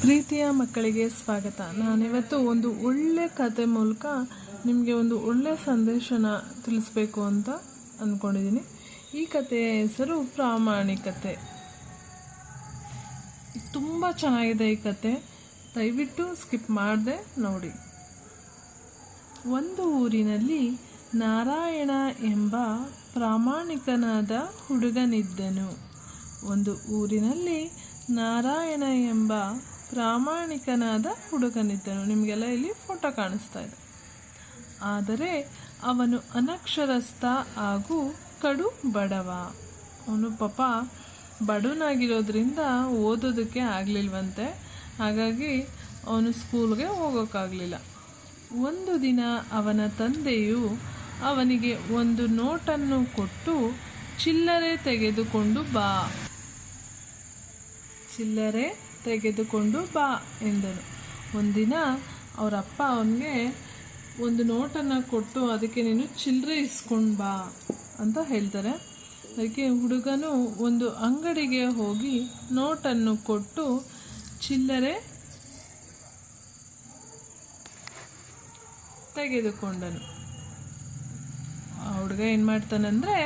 ಪ್ರೀತಿಯ ಮಕ್ಕಳಿಗೆ ಸ್ವಾಗತ. ನಾನಿವತ್ತು ಒಂದು ಒಳ್ಳೆ ಕತೆ ಮೂಲಕ ನಿಮಗೆ ಒಂದು ಒಳ್ಳೆ ಸಂದೇಶನ ತಿಳಿಸ್ಬೇಕು ಅಂತ ಅಂದ್ಕೊಂಡಿದ್ದೀನಿ ಈ ಕತೆಯ ಹೆಸರು ಪ್ರಾಮಾಣಿಕತೆ. ತುಂಬ ಚೆನ್ನಾಗಿದೆ ಈ ಕತೆ. ದಯವಿಟ್ಟು ಸ್ಕಿಪ್ ಮಾಡದೆ ನೋಡಿ. ಒಂದು ಊರಿನಲ್ಲಿ ನಾರಾಯಣ ಎಂಬ ಪ್ರಾಮಾಣಿಕನಾದ ಹುಡುಗನಿದ್ದನು. ಒಂದು ಊರಿನಲ್ಲಿ ನಾರಾಯಣ ಎಂಬ ಪ್ರಾಮಾಣಿಕನಾದ ಹುಡುಗನಿದ್ದನು. ನಿಮಗೆಲ್ಲ ಇಲ್ಲಿ ಫೋಟೋ ಕಾಣಿಸ್ತಾ ಇದೆ. ಆದರೆ ಅವನು ಅನಕ್ಷರಸ್ಥ ಹಾಗೂ ಕಡು ಬಡವ. ಅವನು ಪಾಪ ಬಡವನಾಗಿರೋದ್ರಿಂದ ಓದೋದಕ್ಕೆ ಆಗಲಿಲ್ವಂತೆ. ಹಾಗಾಗಿ ಅವನು ಸ್ಕೂಲ್ಗೆ ಹೋಗೋಕ್ಕಾಗಲಿಲ್ಲ. ಒಂದು ದಿನ ಅವನ ತಂದೆಯು ಅವನಿಗೆ ಒಂದು ನೋಟನ್ನು ಕೊಟ್ಟು, ಚಿಲ್ಲರೆ ತೆಗೆದುಕೊಂಡು ಬಾ. ಚಿಲ್ಲರೆ ತೆಗೆದುಕೊಂಡು ಬಾ ಎಂದನು. ಒಂದಿನ ಅವರ ಅಪ್ಪ ಅವನಿಗೆ, ಒಂದು ನೋಟನ್ನು ಕೊಟ್ಟು ಅದಕ್ಕೆ ನೀನು ಚಿಲ್ಲರೆ ಇಸ್ಕೊಂಡು ಬಾ ಅಂತ ಹೇಳ್ತಾರೆ. ಅದಕ್ಕೆ ಹುಡುಗನು ಒಂದು ಅಂಗಡಿಗೆ ಹೋಗಿ ನೋಟನ್ನು ಕೊಟ್ಟು, ಚಿಲ್ಲರೆ ತೆಗೆದುಕೊಂಡನು. ಆ ಹುಡುಗ ಏನು ಮಾಡ್ತಾನಂದರೆ,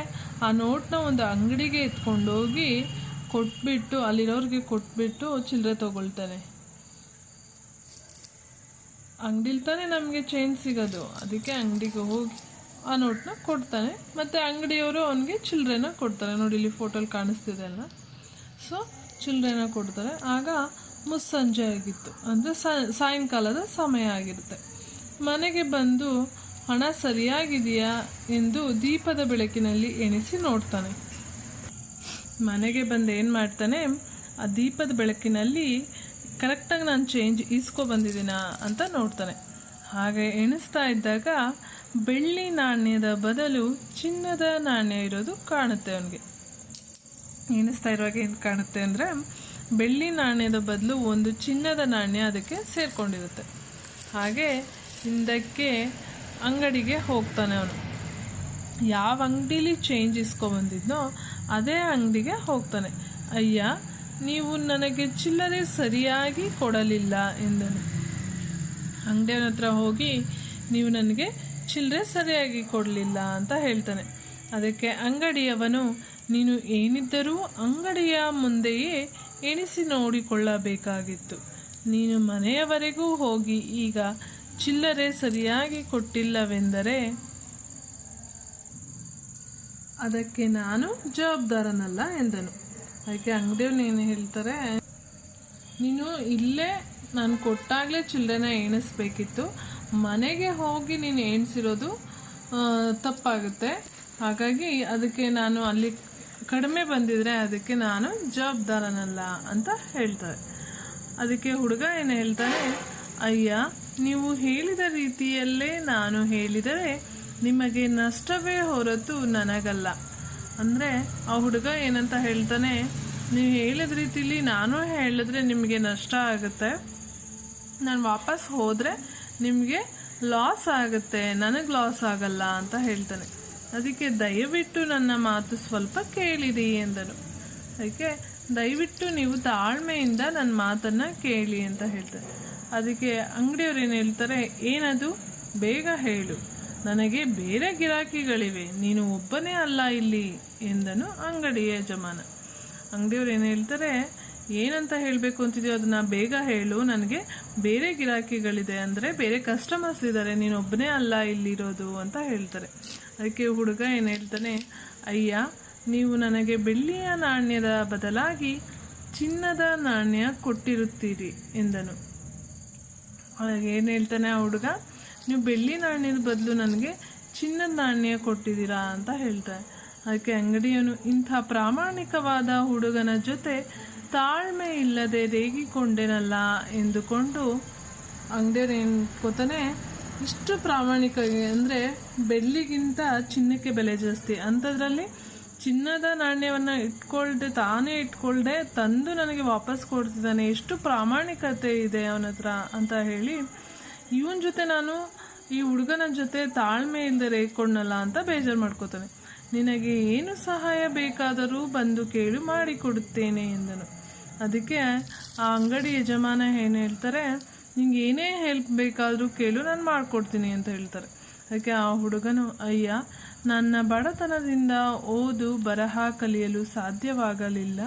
ಆ ನೋಟನ್ನ ಒಂದು ಅಂಗಡಿಗೆ ಎತ್ಕೊಂಡೋಗಿ ಕೊಟ್ಬಿಟ್ಟು ಅಲ್ಲಿರೋರಿಗೆ ಕೊಟ್ಬಿಟ್ಟು ಚಿಲ್ಲರೆ ತೊಗೊಳ್ತಾರೆ. ಅಂಗಡಿಲಿ ತಾನೇ ನಮಗೆ ಚೇಂಜ್ ಸಿಗೋದು. ಅದಕ್ಕೆ ಅಂಗಡಿಗೆ ಹೋಗಿ ಆ ನೋಟ್ನ ಕೊಡ್ತಾನೆ. ಮತ್ತು ಅಂಗಡಿಯವರು ಅವನಿಗೆ ಚಿಲ್ಲರೆನ ಕೊಡ್ತಾರೆ. ನೋಡಿ ಇಲ್ಲಿ ಫೋಟೋಲಿ ಕಾಣಿಸ್ತಿದೆ ಅಲ್ಲ ಸೊ ಚಿಲ್ಲರೆನ ಕೊಡ್ತಾರೆ. ಆಗ ಮುಸ್ಸಂಜೆ ಆಗಿತ್ತು. ಅಂದರೆ ಸಾಯಂಕಾಲದ ಸಮಯ ಆಗಿರುತ್ತೆ. ಮನೆಗೆ ಬಂದು, ಹಣ ಸರಿಯಾಗಿದೆಯಾ? ಎಂದು ದೀಪದ ಬೆಳಕಿನಲ್ಲಿ ಎಣಿಸಿ ನೋಡ್ತಾನೆ. ಮನೆಗೆ ಬಂದು ಏನು ಮಾಡ್ತಾನೆ, ಆ ದೀಪದ ಬೆಳಕಿನಲ್ಲಿ ಕರೆಕ್ಟಾಗಿ ನಾನು ಚೇಂಜ್ ಈಸ್ಕೊ ಬಂದಿದ್ದೀನಾ ಅಂತ ನೋಡ್ತಾನೆ. ಹಾಗೆ ಎಣಿಸ್ತಾ ಇದ್ದಾಗ ಬೆಳ್ಳಿ ನಾಣ್ಯದ ಬದಲು ಚಿನ್ನದ ನಾಣ್ಯ ಇರೋದು ಕಾಣುತ್ತೆ ಅವನಿಗೆ. ಎಣಿಸ್ತಾ ಇರುವಾಗ ಏನು ಕಾಣುತ್ತೆ ಅಂದರೆ, ಬೆಳ್ಳಿ ನಾಣ್ಯದ ಬದಲು ಒಂದು ಚಿನ್ನದ ನಾಣ್ಯ ಅದಕ್ಕೆ ಸೇರಿಕೊಂಡಿರುತ್ತೆ. ಹಾಗೆ ಹಿಂದಕ್ಕೆ ಅಂಗಡಿಗೆ ಹೋಗ್ತಾನೆ ಅವನು. ಯಾವ ಅಂಗಡಿಲಿ ಚೇಂಜ್ ಇಸ್ಕೊಬಂದಿದ್ನೋ ಅದೇ ಅಂಗಡಿಗೆ ಹೋಗ್ತಾನೆ. ಅಯ್ಯ, ನೀವು ನನಗೆ ಚಿಲ್ಲರೆ ಸರಿಯಾಗಿ ಕೊಡಲಿಲ್ಲ ಎಂದನು. ಅಂಗಡಿಯವನ ಹತ್ರ ಹೋಗಿ, ನೀವು ನನಗೆ ಚಿಲ್ಲರೆ ಸರಿಯಾಗಿ ಕೊಡಲಿಲ್ಲ ಅಂತ ಹೇಳ್ತಾನೆ. ಅದಕ್ಕೆ ಅಂಗಡಿಯವನು, ನೀನು ಏನಿದ್ದರೂ ಅಂಗಡಿಯ ಮುಂದೆಯೇ ಎಣಿಸಿ ನೋಡಿಕೊಳ್ಳಬೇಕಾಗಿತ್ತು. ನೀನು ಮನೆಯವರೆಗೂ ಹೋಗಿ ಈಗ ಚಿಲ್ಲರೆ ಸರಿಯಾಗಿ ಕೊಟ್ಟಿಲ್ಲವೆಂದರೆ ಅದಕ್ಕೆ ನಾನು ಜವಾಬ್ದಾರನಲ್ಲ ಎಂದನು. ಅದಕ್ಕೆ ಅಂಗಡಿಯವ್ರು ಏನು ಹೇಳ್ತಾರೆ, ನೀನು ಇಲ್ಲೇ ನಾನು ಕೊಟ್ಟಾಗಲೇ ಚಿಲ್ಲರೆನ ಎಣಿಸ್ಬೇಕಿತ್ತು. ಮನೆಗೆ ಹೋಗಿ ನೀನು ಎಣಿಸಿರೋದು ತಪ್ಪಾಗುತ್ತೆ. ಹಾಗಾಗಿ ಅದಕ್ಕೆ ನಾನು ಅಲ್ಲಿ ಕಡಿಮೆ ಬಂದಿದ್ರೆ ಅದಕ್ಕೆ ನಾನು ಜವಾಬ್ದಾರನಲ್ಲ ಅಂತ ಹೇಳ್ತಾರೆ. ಅದಕ್ಕೆ ಹುಡುಗ ಏನು ಹೇಳ್ತಾನೆ, ಅಯ್ಯ, ನೀವು ಹೇಳಿದ ರೀತಿಯಲ್ಲೇ ನಾನು ಹೇಳಿದರೆ ನಿಮಗೆ ನಷ್ಟವೇ ಹೊರತು ನನಗಲ್ಲ. ಅಂದರೆ ಆ ಹುಡುಗ ಏನಂತ ಹೇಳ್ತಾನೆ, ನೀವು ಹೇಳಿದ ರೀತಿಲಿ ನಾನು ಹೇಳಿದ್ರೆ ನಿಮಗೆ ನಷ್ಟ ಆಗುತ್ತೆ. ನಾನು ವಾಪಸ್ ಹೋದರೆ ನಿಮಗೆ ಲಾಸ್ ಆಗುತ್ತೆ. ನನಗೆ ಲಾಸ್ ಆಗಲ್ಲ ಅಂತ ಹೇಳ್ತಾನೆ. ಅದಕ್ಕೆ, ದಯವಿಟ್ಟು ನನ್ನ ಮಾತು ಸ್ವಲ್ಪ ಕೇಳಿರಿ ಎಂದನು. ಅದಕ್ಕೆ, ದಯವಿಟ್ಟು ನೀವು ತಾಳ್ಮೆಯಿಂದ ನನ್ನ ಮಾತನ್ನು ಕೇಳಿ ಅಂತ ಹೇಳ್ತಾರೆ ಅದಕ್ಕೆ ಅಂಗಡಿಯವ್ರು ಏನು ಹೇಳ್ತಾರೆ, ಏನದು? ಬೇಗ ಹೇಳು. ನನಗೆ ಬೇರೆ ಗಿರಾಕಿಗಳಿವೆ, ನೀನು ಒಬ್ಬನೇ ಅಲ್ಲ ಇಲ್ಲಿ ಎಂದನು ಅಂಗಡಿ ಯಜಮಾನ. ಅಂಗಡಿಯವ್ರು ಏನು ಹೇಳ್ತಾರೆ, ಏನಂತ ಹೇಳಬೇಕು ಅಂತಿದೆಯೋ ಅದನ್ನ ಬೇಗ ಹೇಳು, ನನಗೆ ಬೇರೆ ಗಿರಾಕಿಗಳಿದೆ ಅಂದರೆ ಬೇರೆ ಕಸ್ಟಮರ್ಸ್ ಇದ್ದಾರೆ, ನೀನು ಒಬ್ಬನೇ ಅಲ್ಲ ಇಲ್ಲಿರೋದು ಅಂತ ಹೇಳ್ತಾರೆ. ಅದಕ್ಕೆ ಹುಡುಗ ಏನು ಹೇಳ್ತಾನೆ, ಅಯ್ಯ, ನೀವು ನನಗೆ ಬೆಳ್ಳಿಯ ನಾಣ್ಯದ ಬದಲಾಗಿ ಚಿನ್ನದ ನಾಣ್ಯ ಕೊಟ್ಟಿರುತ್ತೀರಿ, ಎಂದನು. ಏನು ಹೇಳ್ತಾನೆ ಆ ಹುಡುಗ ನೀವು ಬೆಳ್ಳಿ ನಾಣ್ಯದ ಬದಲು ನನಗೆ ಚಿನ್ನದ ನಾಣ್ಯ ಕೊಟ್ಟಿದ್ದೀರಾ ಅಂತ ಹೇಳ್ತಾರೆ. ಅದಕ್ಕೆ ಅಂಗಡಿಯವನು ಇಂಥ ಪ್ರಾಮಾಣಿಕವಾದ ಹುಡುಗನ ಜೊತೆ ತಾಳ್ಮೆ ಇಲ್ಲದೆ ರೇಗಿಕೊಂಡೆನಲ್ಲ ಎಂದುಕೊಂಡು ಅಂಗಡಿಯವ್ರು ಏನು ಇಷ್ಟು ಪ್ರಾಮಾಣಿಕ ಅಂದರೆ ಬೆಳ್ಳಿಗಿಂತ ಚಿನ್ನಕ್ಕೆ ಬೆಲೆ ಜಾಸ್ತಿ. ಅಂಥದ್ರಲ್ಲಿ ಚಿನ್ನದ ನಾಣ್ಯವನ್ನು ಇಟ್ಕೊಳ್ದೆ ತಾನೇ ಇಟ್ಕೊಳ್ದೆ ತಂದು ನನಗೆ ವಾಪಸ್ ಕೊಡ್ತಿದ್ದಾನೆ. ಎಷ್ಟು ಪ್ರಾಮಾಣಿಕತೆ ಇದೆ ಅವನ ಹತ್ರ ಅಂತ ಹೇಳಿ ಇವನ ಜೊತೆ ನಾನು ಈ ಹುಡುಗನ ಜೊತೆ ತಾಳ್ಮೆ ಇಲ್ಲದೆ ರೇಕೊಂಡಲ್ಲ ಅಂತ ಬೇಜಾರು ಮಾಡ್ಕೋತಾನೆ. ನಿನಗೆ ಏನು ಸಹಾಯ ಬೇಕಾದರೂ ಬಂದು ಕೇಳು ಮಾಡಿಕೊಡುತ್ತೇನೆ ಎಂದನು. ಅದಕ್ಕೆ ಆ ಅಂಗಡಿ ಯಜಮಾನ ಏನು ಹೇಳ್ತಾರೆ, ನಿಂಗೆ ಏನೇ ಹೆಲ್ಪ್ ಬೇಕಾದರೂ ಕೇಳು, ನಾನು ಮಾಡಿಕೊಡ್ತೀನಿ ಅಂತ ಹೇಳ್ತಾರೆ. ಅದಕ್ಕೆ ಆ ಹುಡುಗನು, ಅಯ್ಯ, ನನ್ನ ಬಡತನದಿಂದ ಓದು ಬರಹ ಕಲಿಯಲು ಸಾಧ್ಯವಾಗಲಿಲ್ಲ.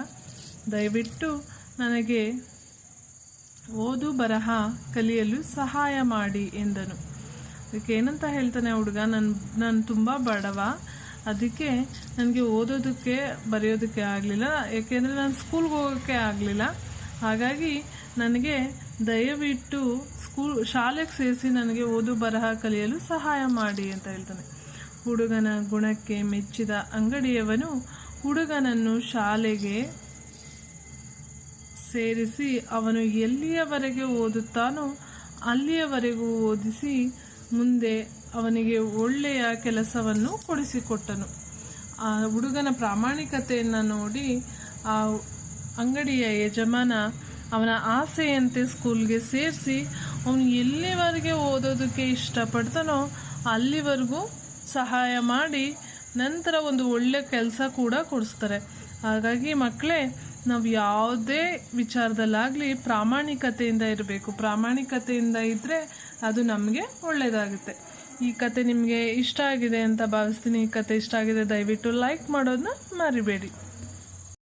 ದಯವಿಟ್ಟು ನನಗೆ ಓದು ಬರಹ ಕಲಿಯಲು ಸಹಾಯ ಮಾಡಿ ಎಂದನು. ಅದಕ್ಕೆ ಏನಂತ ಹೇಳ್ತಾನೆ ಹುಡುಗ? ನಾನು ನಾನು ತುಂಬ ಬಡವ. ಅದಕ್ಕೆ ನನಗೆ ಓದೋದಕ್ಕೆ ಬರೆಯೋದಕ್ಕೆ ಆಗಲಿಲ್ಲ. ಏಕೆಂದರೆ ನಾನು ಸ್ಕೂಲ್ಗೆ ಹೋಗೋಕ್ಕೆ ಆಗಲಿಲ್ಲ. ಹಾಗಾಗಿ ನನಗೆ ದಯವಿಟ್ಟು ಸ್ಕೂಲ್ ಶಾಲೆಗೆ ಸೇರಿಸಿ ನನಗೆ ಓದು, ಬರಹ ಕಲಿಯಲು ಸಹಾಯ ಮಾಡಿ ಅಂತ ಹೇಳ್ತಾನೆ. ಹುಡುಗನ ಗುಣಕ್ಕೆ ಮೆಚ್ಚಿದ ಅಂಗಡಿಯವನು ಹುಡುಗನನ್ನು ಶಾಲೆಗೆ ಸೇರಿಸಿ ಅವನು ಎಲ್ಲಿಯವರೆಗೆ ಓದುತ್ತಾನೋ ಅಲ್ಲಿಯವರೆಗೂ ಓದಿಸಿ ಮುಂದೆ ಅವನಿಗೆ ಒಳ್ಳೆಯ ಕೆಲಸವನ್ನು ಕೊಡಿಸಿಕೊಟ್ಟನು. ಆ ಹುಡುಗನ ಪ್ರಾಮಾಣಿಕತೆಯನ್ನು ನೋಡಿ ಆ ಅಂಗಡಿಯ ಯಜಮಾನ ಅವನ ಆಸೆಯಂತೆ ಸ್ಕೂಲ್ಗೆ ಸೇರಿಸಿ, ಅವನು ಎಲ್ಲಿವರೆಗೆ ಓದೋದಕ್ಕೆ ಇಷ್ಟಪಡ್ತಾನೋ ಅಲ್ಲಿವರೆಗೂ ಸಹಾಯ ಮಾಡಿ ನಂತರ ಒಂದು ಒಳ್ಳೆ ಕೆಲಸ ಕೂಡ ಕೊಡಿಸ್ತಾರೆ. ಹಾಗಾಗಿ ಮಕ್ಕಳೇ ನಾವು ಯಾವುದೇ ವಿಚಾರದಲ್ಲಾಗಲಿ ಪ್ರಾಮಾಣಿಕತೆಯಿಂದ ಇರಬೇಕು. ಪ್ರಾಮಾಣಿಕತೆಯಿಂದ ಇದ್ದರೆ ಅದು ನಮಗೆ ಒಳ್ಳೆಯದಾಗುತ್ತೆ ಈ ಕತೆ ನಿಮಗೆ ಇಷ್ಟ ಆಗಿದೆ ಅಂತ ಭಾವಿಸ್ತೀನಿ. ಈ ಕತೆ ಇಷ್ಟ ಆಗಿದೆ, ದಯವಿಟ್ಟು ಲೈಕ್ ಮಾಡೋದನ್ನ ಮರಿಬೇಡಿ.